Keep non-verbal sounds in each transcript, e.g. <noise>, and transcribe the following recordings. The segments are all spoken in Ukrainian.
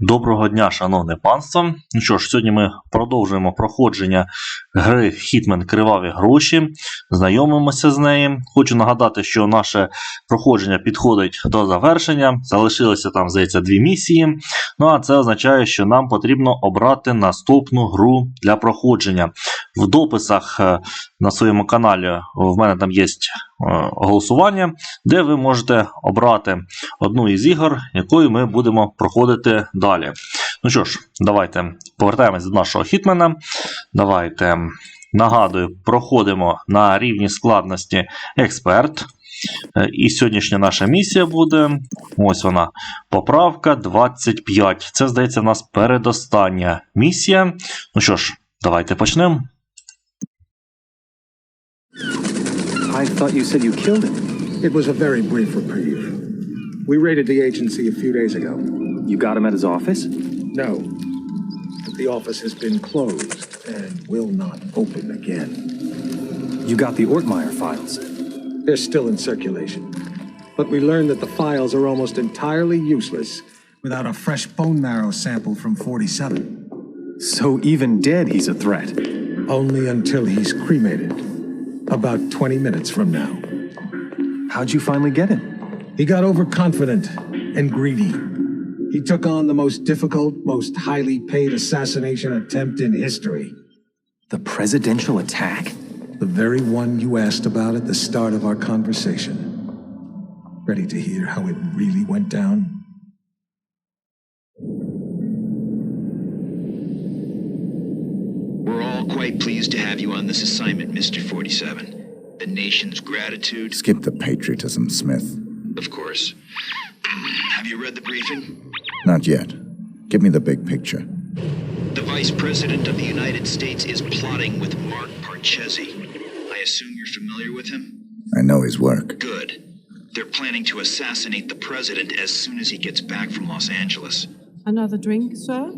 Доброго дня, шановне панство. Ну що ж, сьогодні ми продовжуємо проходження гри Hitman Криваві гроші. Знайомимося з нею. Хочу нагадати, що наше проходження підходить до завершення. Залишилося там, здається, дві місії. Ну а це означає, що нам потрібно обрати наступну гру для проходження. В дописах е, на своєму каналі в мене там є е, голосування, де ви можете обрати одну із ігор, якою ми будемо проходити далі. Ну що ж, давайте повертаємось до нашого хітмена. Давайте нагадую, проходимо на рівні складності експерт. Е, І сьогоднішня наша місія буде. Ось вона. Поправка 25. Це, здається, в нас передостання місія. Ну що ж, давайте почнемо. I thought you said you killed him. It was a very brief reprieve. We raided the agency a few days ago. You got him at his office? No, but the office has been closed and will not open again. You got the Ortmeyer files. They're still in circulation. But we learned that the files are almost entirely useless without a fresh bone marrow sample from 47. So even dead, he's a threat. Only until he's cremated. About 20 minutes from now. How'd you finally get him? He got overconfident and greedy. He took on the most difficult, most highly paid assassination attempt in history. The presidential attack? The very one you asked about at the start of our conversation. Ready to hear how it really went down? All quite pleased to have you on this assignment, Mr. 47. The nation's gratitude, Skip the patriotism, Smith. of course. <clears throat> have you read the briefing? Not yet. Give me the big picture. The Vice President of the United States is plotting with Mark Parchesi. I assume you're familiar with him? I know his work. Good. They're planning to assassinate the President as soon as he gets back from Los Angeles. Another drink, sir?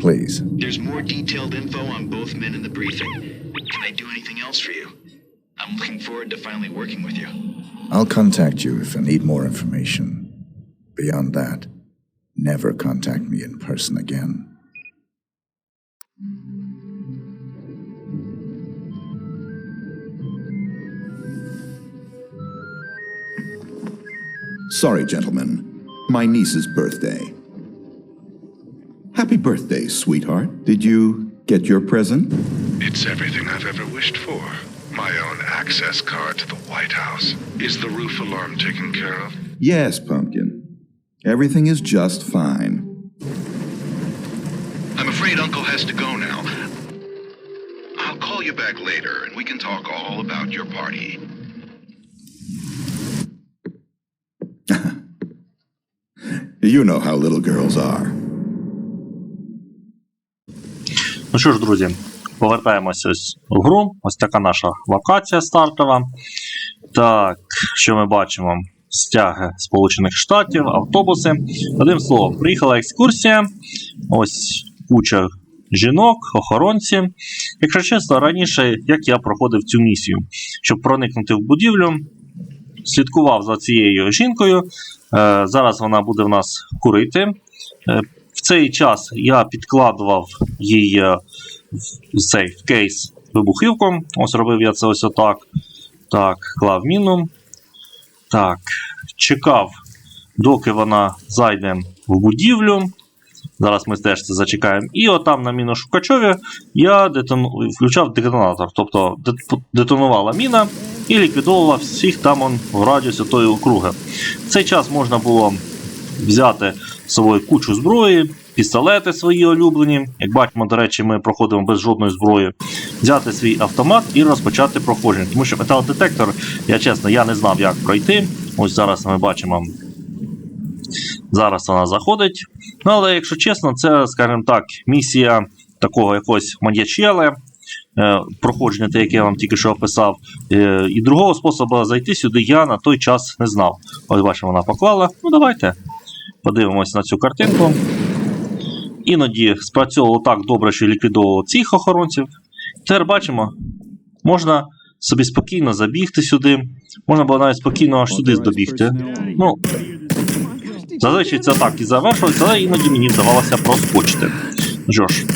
Please. There's more detailed info on both men in the briefing. Can I do anything else for you? I'm looking forward to finally working with you. I'll contact you if I need more information. Beyond that, never contact me in person again. Sorry, gentlemen. My niece's birthday. Happy birthday, sweetheart. Did you get your present? It's everything I've ever wished for. My own access card to the White House. Is the roof alarm taken care of? Yes, Pumpkin. Everything is just fine. I'm afraid Uncle has to go now. I'll call you back later and we can talk all about your party. <laughs> You know how little girls are. Ну що ж, друзі, повертаємося ось в гру. Ось така наша локація стартова. Так, що ми бачимо? Стяги Сполучених Штатів, автобуси. Одним словом, приїхала екскурсія. Ось куча жінок, охоронці. Якщо чесно, раніше, як я проходив цю місію, щоб проникнути в будівлю, слідкував за цією жінкою. Е, зараз вона буде в нас курити. В цей час я підкладував їй е, в цей в кейс вибухівку. Ось робив я це ось отак. Так, клав міну. Так, чекав, доки вона зайде в будівлю. Зараз ми теж це зачекаємо. І отам на міношукачові я детон... включав детонатор. Тобто детонувала міна і ліквідовувала всіх там он, в радіусі тої округи. В цей час можна було взяти з собою кучу зброї, пістолети свої улюблені. Як бачимо, до речі, ми проходимо без жодної зброї. Взяти свій автомат і розпочати проходження. Тому що металодетектор, я чесно, я не знав, як пройти. Ось зараз ми бачимо. Зараз вона заходить. Ну, але якщо чесно, це, скажімо так, місія такого якогось маньячели, е, проходження, те, яке я вам тільки що описав. Е, і другого способу зайти сюди я на той час не знав. Ось бачимо, вона поклала. Ну, давайте подивимось на цю картинку. Іноді спрацьовувало так добре, що ліквідовувало цих охоронців. Тепер бачимо, можна собі спокійно забігти сюди. Можна було навіть спокійно аж сюди добігти. Ну, Зазвичай це так і завершується, але іноді мені вдавалося проскочити. Що ж,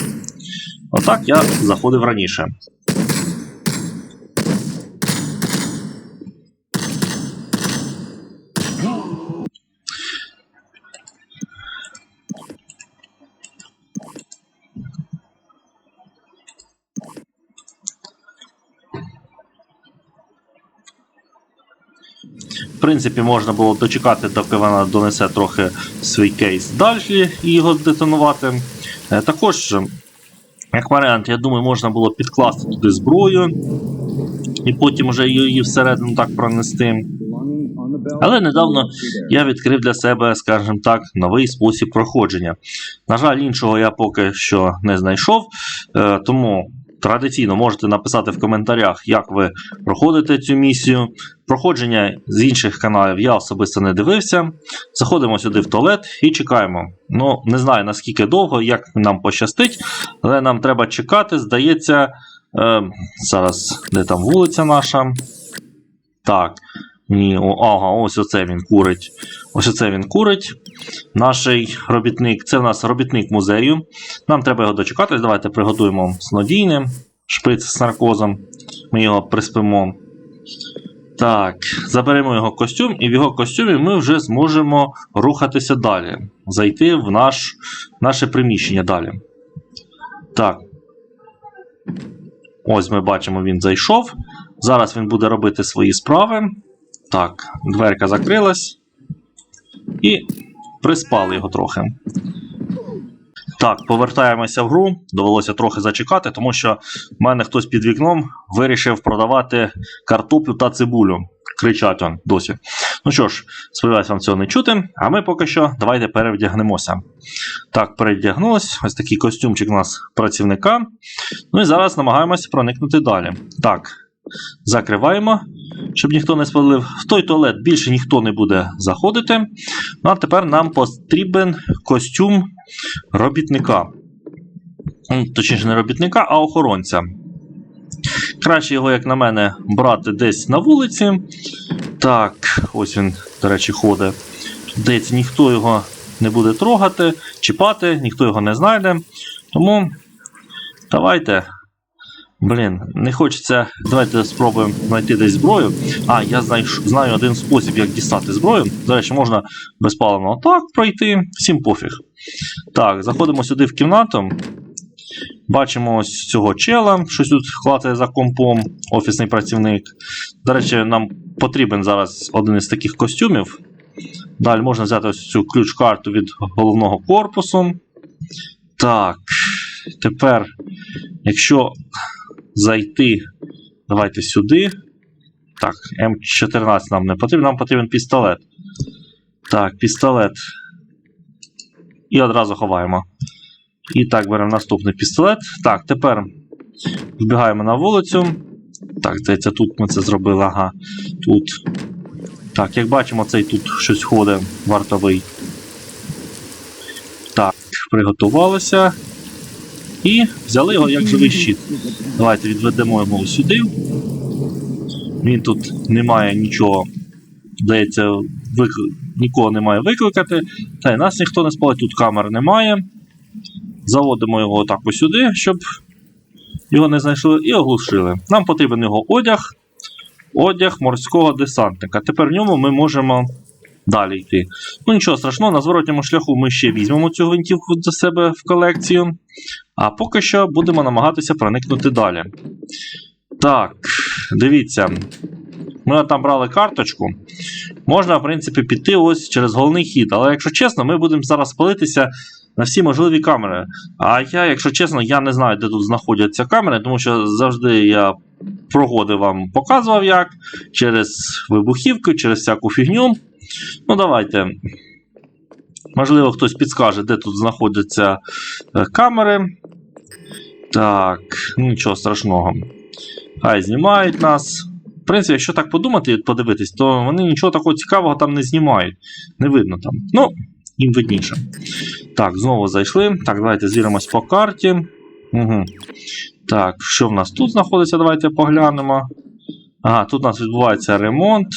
отак я заходив раніше. Принципі, можна було дочекати, доки вона донесе трохи свій кейс далі і його здетонувати. Е, Також, як варіант, я думаю, можна було підкласти туди зброю і потім вже її всередину так пронести. Але недавно я відкрив для себе, скажімо так, новий спосіб проходження. На жаль, іншого я поки що не знайшов, е, тому традиційно можете написати в коментарях, як ви проходите цю місію. Проходження з інших каналів я особисто не дивився. Заходимо сюди в туалет і чекаємо. Ну, не знаю наскільки довго, як нам пощастить, але нам треба чекати. Здається, е, зараз де там вулиця наша. Так. Ні, о, ага, ось оце він курить. Ось оце він курить. Наш робітник, це в нас робітник музею. Нам треба його дочекатись. Давайте приготуємо снодійне, шприц з наркозом. Ми його приспимо. Так, заберемо його костюм, і в його костюмі ми вже зможемо рухатися далі. Зайти в наш, наше приміщення далі. Так. Ось ми бачимо, він зайшов. Зараз він буде робити свої справи. Так, дверка закрилась. І приспали його трохи. Так, повертаємося в гру. Довелося трохи зачекати, тому що в мене хтось під вікном вирішив продавати картоплю та цибулю. Кричать он досі. Ну що ж, сподіваюся, вам цього не чути. А ми поки що давайте перевдягнемося. Так, перевдягнулось. Ось такий костюмчик у нас працівника. Ну і зараз намагаємося проникнути далі. Так, закриваємо, щоб ніхто не спалив. В той туалет більше ніхто не буде заходити. Ну а тепер нам потрібен костюм робітника. Точніше, не робітника, а охоронця. Краще його, як на мене, брати десь на вулиці. Так, ось він, до речі, ходить. Здається, ніхто його не буде трогати, чіпати, ніхто його не знайде. Тому давайте. Блін, не хочеться. Давайте спробуємо знайти десь зброю. А, я знаю, знаю один спосіб, як дістати зброю. До речі, можна безпаливно так пройти, всім пофіг. Так, заходимо сюди в кімнату. Бачимо ось цього чела, щось тут хватає за компом, офісний працівник. До речі, нам потрібен зараз один із таких костюмів. Далі можна взяти ось цю ключ-карту від головного корпусу. Так, тепер, якщо зайти, давайте сюди. Так, М14 нам не потрібен, нам потрібен пістолет. Так, пістолет. І одразу ховаємо. І так, беремо наступний пістолет. Так, тепер вбігаємо на вулицю. Так, здається, тут ми це зробили. Ага. Тут. Так, як бачимо, цей тут щось ходить вартовий. Так, приготувалися. І взяли його як живий щит. Давайте відведемо його сюди. Він тут не має нічого. Здається, вик... нікого не має викликати. Та й нас ніхто не спалить, тут камер немає. Заводимо його отак сюди, щоб його не знайшли, і оглушили. Нам потрібен його одяг. Одяг морського десантника. Тепер в ньому ми можемо далі йти. Ну нічого страшного, на зворотньому шляху ми ще візьмемо цю гвинтівку до себе в колекцію. А поки що будемо намагатися проникнути далі. Так, дивіться. Ми там брали карточку. Можна, в принципі, піти ось через головний хід. Але якщо чесно, ми будемо зараз палитися на всі можливі камери. А я, якщо чесно, я не знаю, де тут знаходяться камери, тому що завжди я прогоди вам показував як. Через вибухівки, через всяку фігню. Ну, давайте. Можливо, хтось підскаже, де тут знаходяться е, камери. Так, нічого страшного. Хай знімають нас. В принципі, якщо так подумати і подивитись, то вони нічого такого цікавого там не знімають. Не видно там. Ну, їм видніше. Так, знову зайшли. Так, давайте звіримось по карті. Угу. Так, що в нас тут знаходиться? Давайте поглянемо. Ага, тут у нас відбувається ремонт.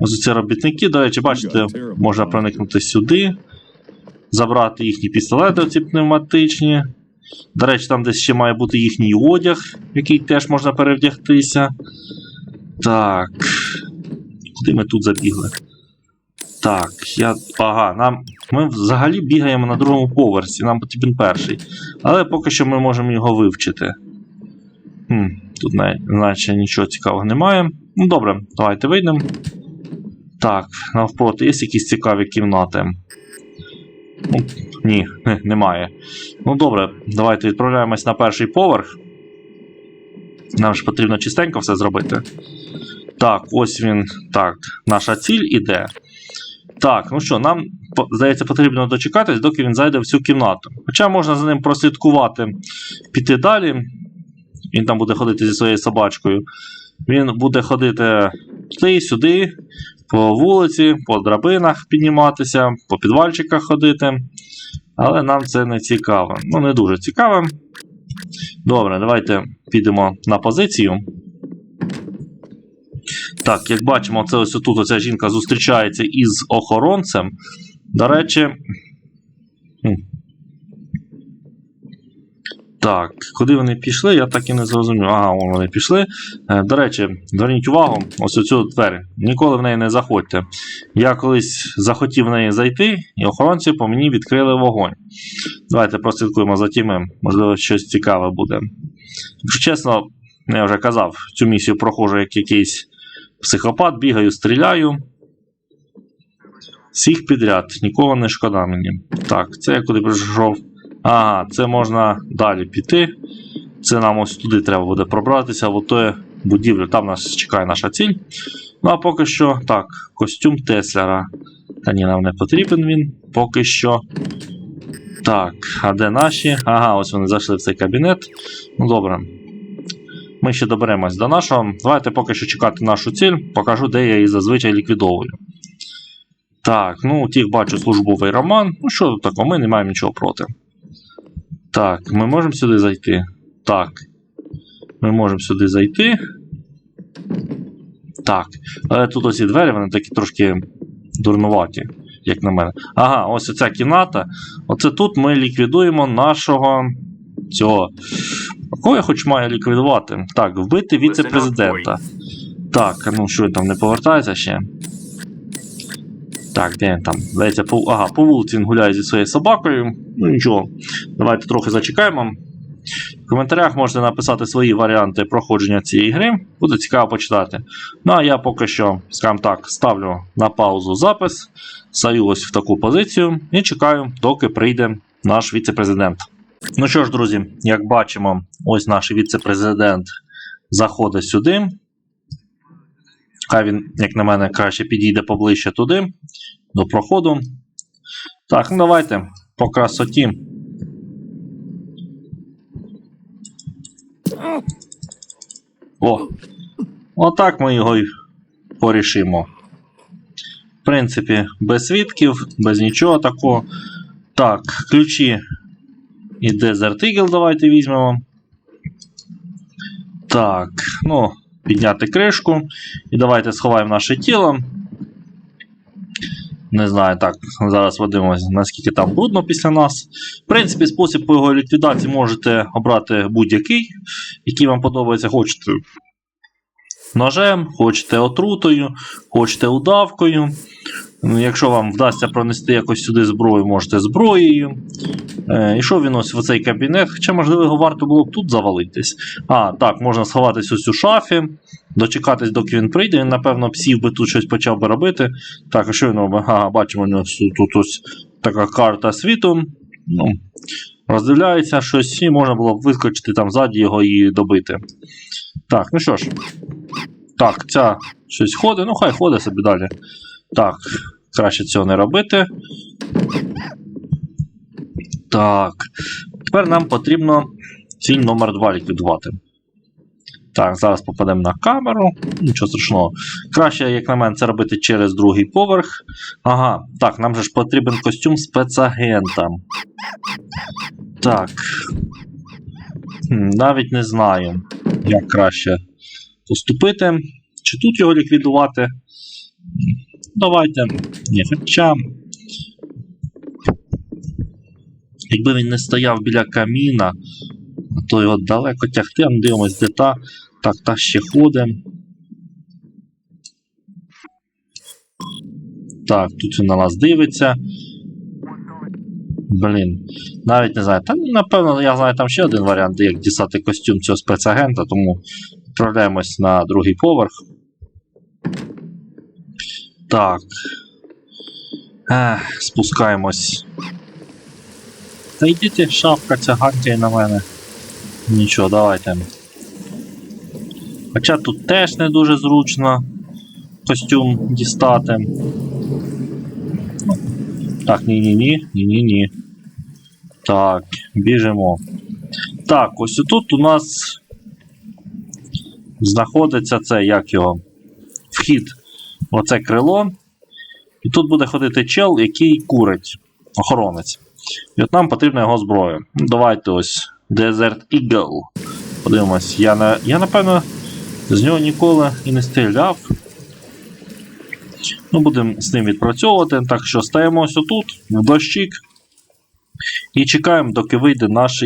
Ось ці робітники, до речі, бачите, можна проникнути сюди, забрати їхні пістолети, оці пневматичні. До речі, там десь ще має бути їхній одяг, який теж можна перевдягтися. Так. Куди ми тут забігли? Так, я. Ага, нам. Ми взагалі бігаємо на другому поверсі, нам потрібен перший. Але поки що ми можемо його вивчити. Хм, тут на- наче нічого цікавого немає. Ну добре, давайте вийдемо. Так, навпроти, є якісь цікаві кімнати. Ну, ні, <laughs> немає. Ну добре, давайте відправляємось на перший поверх. Нам ж потрібно чистенько все зробити. Так, ось він. Так, наша ціль іде. Так, ну що, нам, здається, потрібно дочекатись, доки він зайде в цю кімнату. Хоча можна за ним прослідкувати, піти далі. Він там буде ходити зі своєю собачкою. Він буде ходити туди, сюди, по вулиці, по драбинах підніматися, по підвальчиках ходити. Але нам це не цікаво. Ну, не дуже цікаво. Добре, давайте підемо на позицію. Так, як бачимо, це ось тут оця жінка зустрічається із охоронцем. До речі. Так, куди вони пішли, я так і не зрозумів. Ага, вон вони пішли. Е, До речі, зверніть увагу, ось оцю двері. Ніколи в неї не заходьте. Я колись захотів в неї зайти, і охоронці по мені відкрили вогонь. Давайте прослідкуємо за тімом, можливо, щось цікаве буде. Якщо чесно, я вже казав, цю місію проходжу як якийсь психопат, бігаю, стріляю. Всіх підряд, нікого не шкода мені. Так, це я куди прийшов. Ага, це можна далі піти. Це нам ось туди треба буде пробратися, в отої будівлю. Там нас чекає наша ціль. Ну а поки що, так, костюм Теслера. Та ні, нам не потрібен він. Поки що. Так, а де наші? Ага, ось вони зайшли в цей кабінет. Ну добре. Ми ще доберемось до нашого. Давайте поки що чекати нашу ціль, покажу, де я її зазвичай ліквідовую. Так, ну тих бачу службовий роман. Ну що такого, ми не маємо нічого проти. Так, ми можемо сюди зайти. Так. Ми можемо сюди зайти. Так. Але тут ось ці двері, вони такі трошки дурнуваті, як на мене. Ага, ось оця кімната. Оце тут ми ліквідуємо нашого цього. Кого я хоч маю ліквідувати? Так, вбити віце-президента. Так, ну що він там не повертається ще? Так, де там? Здається, по, ага, по вулиці він гуляє зі своєю собакою. Ну нічого. Давайте трохи зачекаємо. В коментарях можете написати свої варіанти проходження цієї гри. Буде цікаво почитати. Ну а я поки що, скажімо так, ставлю на паузу запис, стаю ось в таку позицію і чекаю, доки прийде наш віце-президент. Ну що ж, друзі, як бачимо, ось наш віце-президент заходить сюди. Хай він, як на мене, краще підійде поближче туди, до проходу. Так, ну давайте по красоті. О! Отак ми його й порішимо. В принципі, без свідків, без нічого такого. Так, ключі і Desert Eagle давайте візьмемо. Так, ну, підняти кришку. І давайте сховаємо наше тіло. Не знаю, так, зараз подивимося, наскільки там брудно після нас. В принципі, спосіб по його ліквідації можете обрати будь-який, який вам подобається. Хочете ножем, хочете отрутою, хочете удавкою. Ну, Якщо вам вдасться пронести якось сюди зброю, можете зброєю. Е, ішов він ось в цей кабінет, хоча, можливо, його варто було б тут завалитись. А, так, можна сховатись ось у шафі, дочекатись, доки він прийде. Він, напевно, псів би тут щось почав би робити. Так, а що він робить? Ага, бачимо, у нього тут ось така карта світу. Ну, роздивляється щось, і можна було б вискочити там ззаді його і добити. Так, ну що ж. Так, ця щось ходить, ну хай ходить собі далі. Так, краще цього не робити. Так. Тепер нам потрібно ціль номер 2 ліквідувати. Так, зараз попадемо на камеру. Нічого страшного. Краще, як на мене, це робити через другий поверх. Ага, так, нам же ж потрібен костюм спецагента. Так. Навіть не знаю, як краще поступити. чи тут його ліквідувати. Давайте. Ні, хоча. Якби він не стояв біля каміна, то його далеко тягти, а ну, дивимось, де та. Так, та ще ходить. Так, тут він на нас дивиться. Блін. Навіть не знаю. Та напевно, я знаю там ще один варіант, як дістати костюм цього спецагента, тому відправляємось на другий поверх. Так. Ех, спускаємось. Та йдіть, шапка ця гантяє на мене. Нічого, давайте. Хоча тут теж не дуже зручно костюм дістати. Так, ні-ні-ні, ні-ні-ні. Так, біжимо. Так, ось тут у нас знаходиться це, як його, вхід. Оце крило. І тут буде ходити чел, який курить, охоронець. І от нам потрібна його зброя. Давайте ось Desert Eagle. Подивимось, я, на, я напевно з нього ніколи і не стріляв. Ну, будемо з ним відпрацьовувати. Так що стаємо ось отут, в дощик. І чекаємо, доки вийде наш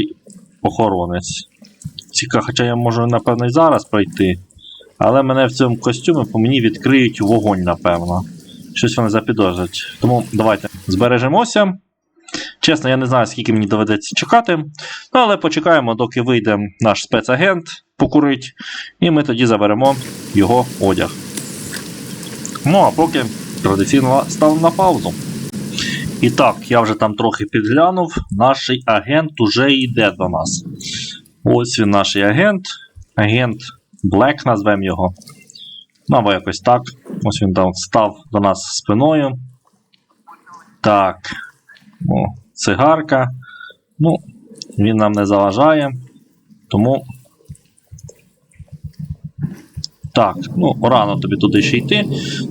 охоронець. Цікаво, хоча я можу, напевно, і зараз пройти. Але мене в цьому костюмі по мені відкриють вогонь, напевно. Щось вони запідозрять. Тому давайте збережемося. Чесно, я не знаю, скільки мені доведеться чекати. Ну, але почекаємо, доки вийде наш спецагент покурить, і ми тоді заберемо його одяг. Ну, а поки традиційно став на паузу. І так, я вже там трохи підглянув. Наш агент уже йде до нас. Ось він наш агент. Агент Black, назвемо його. Ну, або якось так. Ось він там став до нас спиною. Так. О, цигарка. Ну, він нам не заважає. Тому. Так, ну, рано тобі туди ще йти.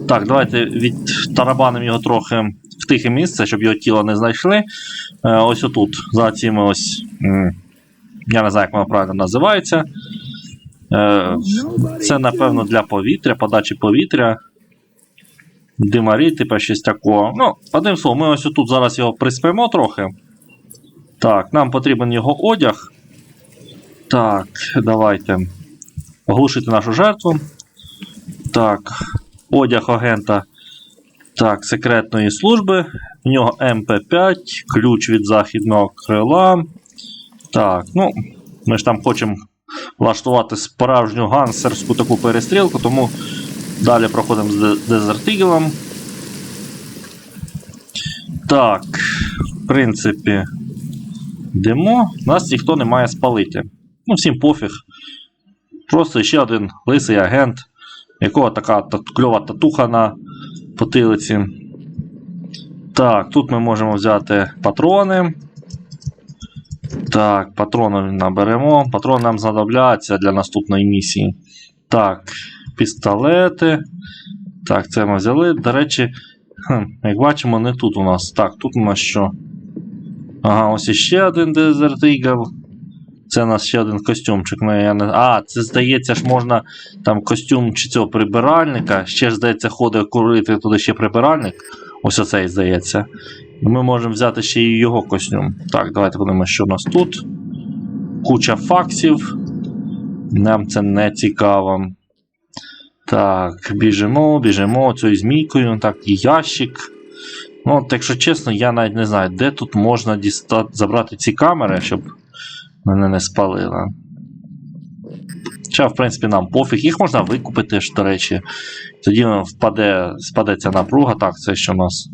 Так, давайте відтарабанимо його трохи в тихе місце, щоб його тіло не знайшли. Е, ось отут, за цими ось. Я не знаю, як воно правильно називається. Е, Це, напевно, для повітря, подачі повітря. Димарі, типу щось такого. Ну, одним словом, ми ось отут зараз його приспимо трохи. Так, нам потрібен його одяг. Так, давайте. Оглушити нашу жертву. Так, одяг агента. Так, секретної служби. В нього МП5, ключ від західного крила. Так, ну, ми ж там хочемо влаштувати справжню гансерську таку перестрілку, тому далі проходимо з Дезертигелом. Так, в принципі, йдемо. Нас ніхто не має спалити. Ну, всім пофіг. Просто ще один лисий агент, якого така кльова татуха на потилиці. Так, тут ми можемо взяти патрони. Так, патрони наберемо. Патрони нам знадобляться для наступної місії. Так, пістолети. Так, це ми взяли. До речі, як бачимо, не тут у нас. Так, тут у нас що? Ага, ось іще один Desert Eagle. Це у нас ще один костюмчик. Ну, я не... А, це здається ж можна там костюм чи цього прибиральника. Ще ж здається, ходить курити туди ще прибиральник. Ось оцей здається. Ми можемо взяти ще і його костюм. Так, давайте подивимося, що у нас тут. Куча факсів. Нам це не цікаво. Так, біжимо, біжимо цією змійкою. Так, і ящик. Ну, якщо чесно, я навіть не знаю, де тут можна дістати, забрати ці камери, щоб мене не спалили. Хоча, в принципі, нам пофіг. Їх можна викупити, ж, до речі. Тоді впаде, спадеться напруга. Так, це що у нас.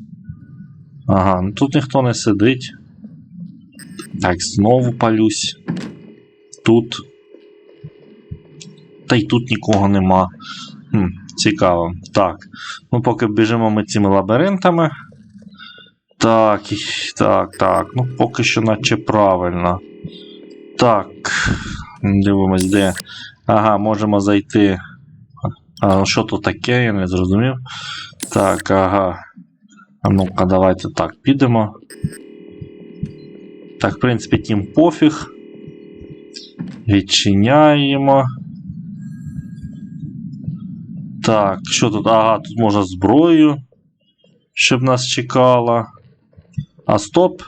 Ага, ну тут ніхто не сидить. Так, знову палюсь. Тут. Та й тут нікого нема. Хм, Цікаво. Так. Ну, поки біжимо ми цими лабіринтами. Так, так, так. Ну, поки що наче правильно. Так. Дивимось, де. Ага, можемо зайти. А ну, що тут таке, я не зрозумів. Так, ага. А ну-ка, давайте так, підемо. Так, в принципі, тім пофіг. Відчиняємо. Так, що тут? Ага, тут можна зброю, щоб нас чекала. А стоп.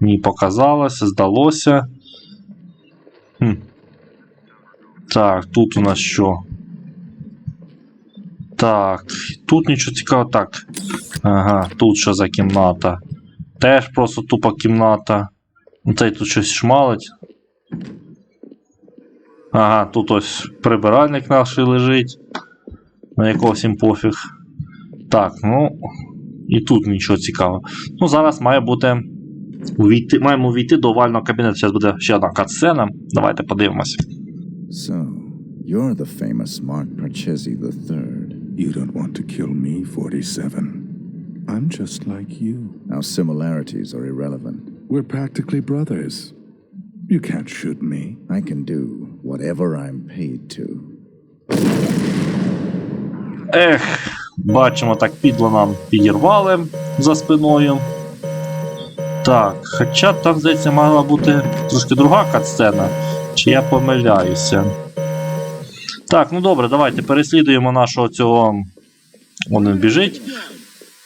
Ні, показалося, здалося. Хм. Так, тут у нас що? Так, тут нічого цікавого. Так. Ага, тут що за кімната? Теж просто тупа кімната. Ну, Цей тут щось шмалить. Ага, тут ось прибиральник наш лежить. На якого всім пофіг. Так, ну. І тут нічого цікавого. Ну, зараз має бути. Увійти, маємо увійти до овального кабінету. Зараз буде ще одна катсцена. Давайте подивимося. So, you're the famous Mark. You don't want to kill me, 47. I'm just like you. Our similarities are irrelevant. We're practically brothers. You can't shoot me. I can do whatever I'm paid to. Ех, бачимо, так підло нам підірвали за спиною. Так, хоча там, здається, мала бути трошки друга катсцена. Чи я помиляюся? Так, ну добре, давайте переслідуємо нашого цього. Он він біжить.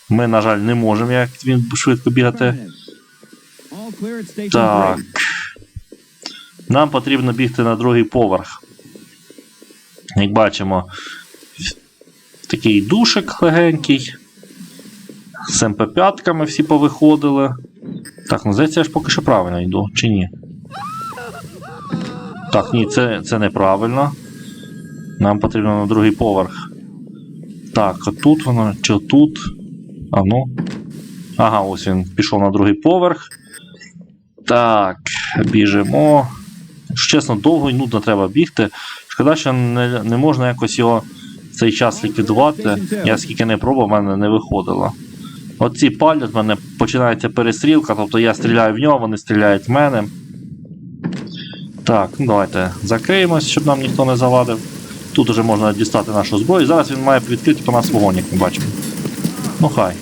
Ми, на жаль, не можемо, як він швидко бігати. Так. Нам потрібно бігти на другий поверх. Як бачимо, такий душик легенький. З МП5 всі повиходили. Так, ну здається, я ж поки що правильно йду, чи ні? Так, ні, це, це неправильно. Нам потрібно на другий поверх. Так, а тут воно, чи тут? А ну. Ага, ось він пішов на другий поверх. Так, біжимо. Чесно, довго і нудно треба бігти. Шкода, що не, не можна якось його в цей час ліквідувати. Я скільки не пробував, в мене не виходило. Оці палять, в мене починається перестрілка, тобто я стріляю в нього, вони стріляють в мене. Так, ну давайте закриємось, щоб нам ніхто не завадив. Тут уже можна дістати нашу зброю. Зараз він має відкрити по нас вогонь, як ми бачимо. Ну хай.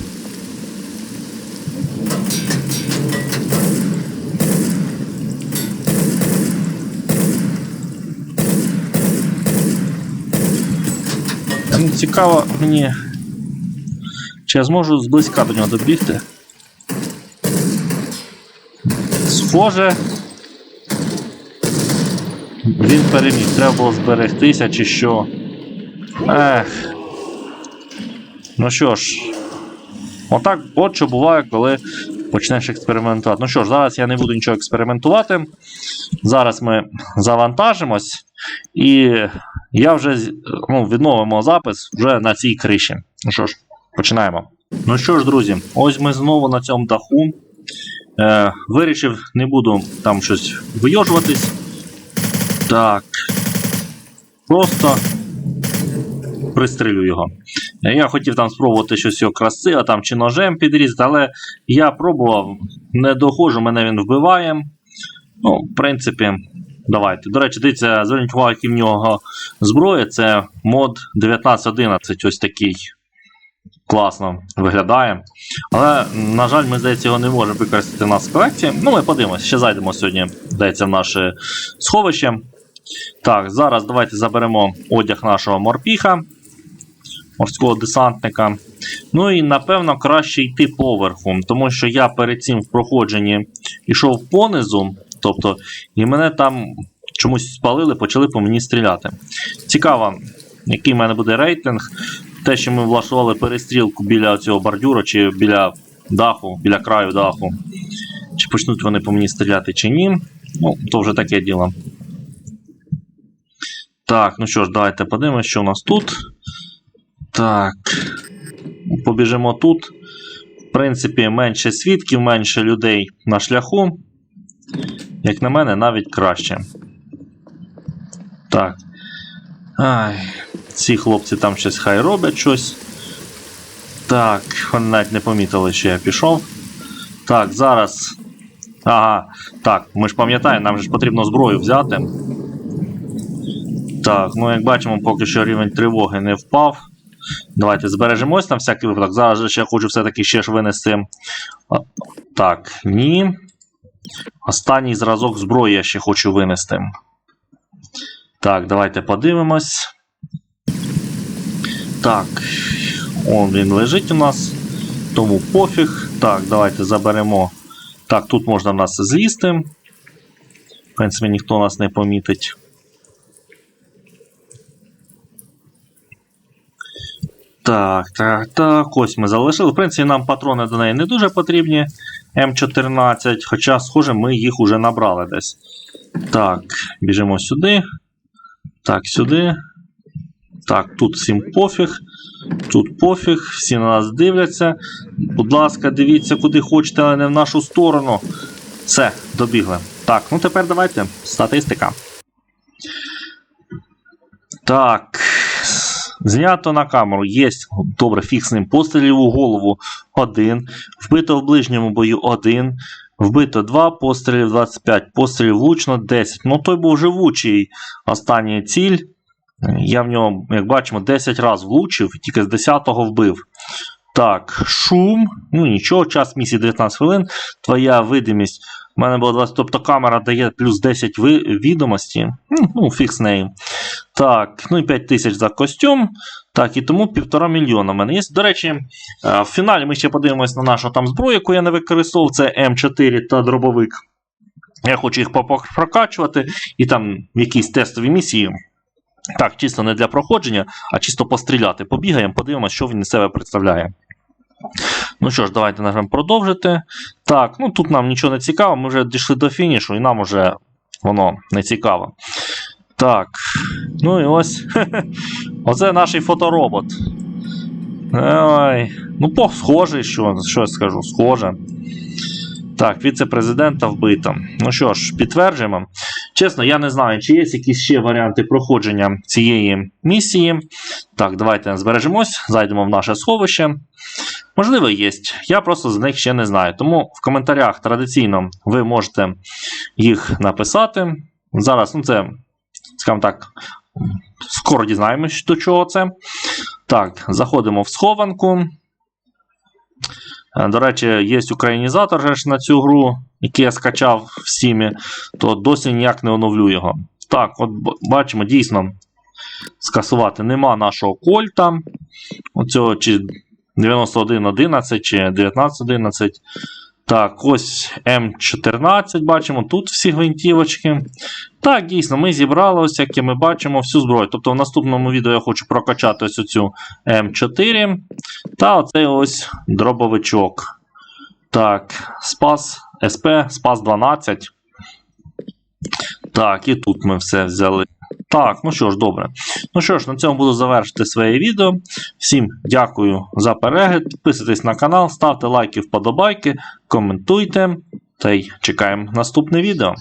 Цікаво мені. Чи я зможу зблизька до нього добігти? Схоже. Він переміг. Треба було зберегтися чи що. Ех. Ну що ж. Отак от що буває, коли почнеш експериментувати. Ну що ж, зараз я не буду нічого експериментувати. Зараз ми завантажимось. І я вже ну, відновимо запис вже на цій криші. Ну що ж, починаємо. Ну що ж, друзі, ось ми знову на цьому даху. Е, вирішив, не буду там щось вийожуватись. Так. Просто пристрелю його. Я хотів там спробувати щось його красиве, там чи ножем підрізати, але я пробував, не доходжу, мене він вбиває. Ну, в принципі, давайте. До речі, дивіться, зверніть увагу, який в нього зброя. Це мод 1911, ось такий. Класно виглядає. Але, на жаль, ми, здається, його не можемо використати в нас в колекції. Ну, ми подивимося, ще зайдемо сьогодні, здається, в наше сховище. Так, зараз давайте заберемо одяг нашого морпіха, морського десантника. Ну і напевно краще йти поверхом, тому що я перед цим в проходженні йшов понизу, тобто, і мене там чомусь спалили, почали по мені стріляти. Цікаво, який в мене буде рейтинг. Те, що ми влаштували перестрілку біля цього бордюра, чи біля даху, біля краю даху. Чи почнуть вони по мені стріляти, чи ні. Ну, то вже таке діло. Так, ну що ж, давайте подивимося, що у нас тут. Так. Побіжимо тут. В принципі, менше свідків, менше людей на шляху. Як на мене, навіть краще. Так. Ай. Ці хлопці там щось хай роблять щось. Так, вони навіть не помітили, що я пішов. Так, зараз. Ага, так, ми ж пам'ятаємо, нам ж потрібно зброю взяти. Так, ну як бачимо, поки що рівень тривоги не впав. Давайте збережемось на всякий випадок. Зараз ще хочу все-таки ще ж винести. Так, ні. Останній зразок зброї я ще хочу винести. Так, давайте подивимось. Так. Он він лежить у нас. Тому пофіг. Так, давайте заберемо. Так, тут можна в нас злізти. В принципі, ніхто нас не помітить. Так, так, так. Ось ми залишили. В принципі, нам патрони до неї не дуже потрібні. М14. Хоча, схоже, ми їх уже набрали десь. Так, біжимо сюди. Так, сюди. Так, тут всім пофіг. Тут пофіг, всі на нас дивляться. Будь ласка, дивіться, куди хочете, але не в нашу сторону. Все, добігли. Так, ну тепер давайте. Статистика. Так. Знято на камеру. Є добре фіксним пострілів у голову 1. Вбито в ближньому бою 1. Вбито 2 пострілів 25. Пострілів влучно 10. Ну той був живучий. Остання ціль. Я в нього, як бачимо, 10 разів влучив, тільки з 10-го вбив. Так, шум. Ну нічого, час місії 19 хвилин. Твоя видимість. У мене було 20, тобто камера дає плюс 10 відомості. Ну, фікс неї. Так, ну і 5 тисяч за костюм. Так, і тому півтора мільйона в мене є. До речі, е, в фіналі ми ще подивимось на нашу там зброю, яку я не використовував. Це М4 та дробовик. Я хочу їх прокачувати і там якісь тестові місії. Так, чисто не для проходження, а чисто постріляти. Побігаємо, подивимося, що він із себе представляє. Ну що ж, давайте нажмемо продовжити. Так, ну тут нам нічого не цікаво, ми вже дійшли до фінішу, і нам вже воно не цікаво. Так. Ну і ось. <laughs> Оце наш фоторобот. Ой. Ну, по схожий, що, що я скажу, схоже. Так, віце-президента вбито. Ну що ж, підтверджуємо. Чесно, я не знаю, чи є якісь ще варіанти проходження цієї місії. Так, давайте збережемось, зайдемо в наше сховище. Можливо, є. Я просто з них ще не знаю. Тому в коментарях традиційно ви можете їх написати. Зараз, ну це, скажімо так, скоро дізнаємось, до чого це. Так, заходимо в схованку. Е, До речі, є українізатор на цю гру, який я скачав в Steam, то досі ніяк не оновлю його. Так, от бачимо, дійсно, скасувати нема нашого кольта. Оцього чи 9111 чи 1911. Так, ось М14 бачимо, тут всі гвинтівочки. Так, дійсно, ми зібрали ось, як і ми бачимо, всю зброю. Тобто в наступному відео я хочу прокачати ось цю М4 та оцей ось дробовичок. Так, Спас СП, Спас 12. Так, і тут ми все взяли. Так, ну що ж, добре. Ну що ж, на цьому буду завершити своє відео. Всім дякую за перегляд. Підписуйтесь на канал, ставте лайки, вподобайки, коментуйте. Та й чекаємо наступне відео.